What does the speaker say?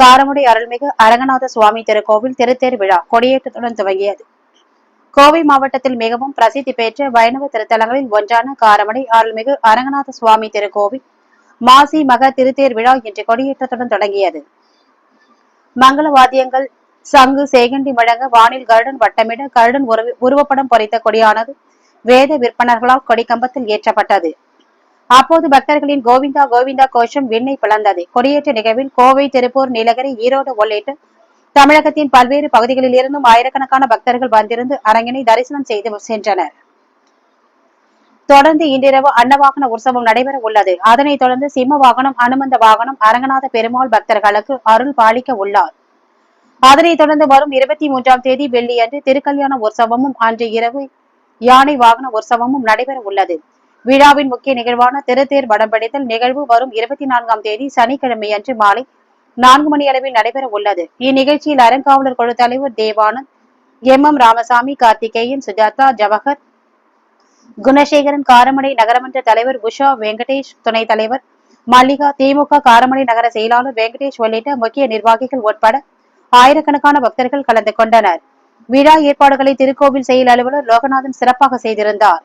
காரமுடை அருள்மிகு அரங்கநாத சுவாமி திருக்கோவில் திருத்தேர் விழா கொடியேற்றத்துடன் துவங்கியது. கோவை மாவட்டத்தில் மிகவும் பிரசித்தி பெற்ற வைணவ திருத்தலங்களில் ஒன்றான காரமடை அருள்மிகு அரங்கநாத சுவாமி திருக்கோவில் மாசி மக திருத்தேர் விழா இன்று கொடியேற்றத்துடன் தொடங்கியது. மங்கள வாத்தியங்கள் சங்கு சேகண்டி முழங்க வானில் கருடன் வட்டமிட கருடன் உருவ- உருவப்படம் பொறித்த கொடியானது வேத விற்பனர்களால் கொடிக்கம்பத்தில் ஏற்றப்பட்டது. அப்போது பக்தர்களின் கோவிந்தா கோவிந்தா கோஷம் விண்ணை பிளந்தது. கொடியேற்ற நிகழ்வில் கோவை திருப்பூர் நீலகிரி ஈரோடு உள்ளிட்ட தமிழகத்தின் பல்வேறு பகுதிகளில் இருந்தும் ஆயிரக்கணக்கான பக்தர்கள் வந்திருந்து அரங்கினை தரிசனம் செய்து சென்றனர். தொடர்ந்து இன்றிரவு அன்னவாகன உற்சவம் நடைபெற உள்ளது. அதனைத் தொடர்ந்து சிம்ம வாகனம் அனுமந்த வாகனம் அரங்கநாத பெருமாள் பக்தர்களுக்கு அருள் பாலிக்க உள்ளார். அதனைத் தொடர்ந்து வரும் இருபத்தி மூன்றாம் தேதி வெள்ளியன்று திருக்கல்யாண உற்சவமும் அன்று இரவு யானை வாகன உற்சவமும் நடைபெற உள்ளது. விழாவின் முக்கிய நிகழ்வான திருத்தேர் வடம்பிடித்தல் நிகழ்வு வரும் இருபத்தி நான்காம் தேதி சனிக்கிழமை அன்று மாலை நான்கு மணி அளவில் நடைபெற உள்ளது. இந்நிகழ்ச்சியில் அறங்காவலர் குழு தலைவர் தேவானந்த் எம். எம். ராமசாமி கார்த்திகேயன் சுஜாதா ஜவஹர் குணசேகரன் காரமடை நகரமன்ற தலைவர் உஷா வெங்கடேஷ் துணைத் தலைவர் மல்லிகா திமுக காரமடை நகர செயலாளர் வெங்கடேஷ் உள்ளிட்ட முக்கிய நிர்வாகிகள் உட்பட ஆயிரக்கணக்கான பக்தர்கள் கலந்து கொண்டனர். விழா ஏற்பாடுகளை திருக்கோவில் செயல் அலுவலர் லோகநாதன் சிறப்பாக செய்திருந்தார்.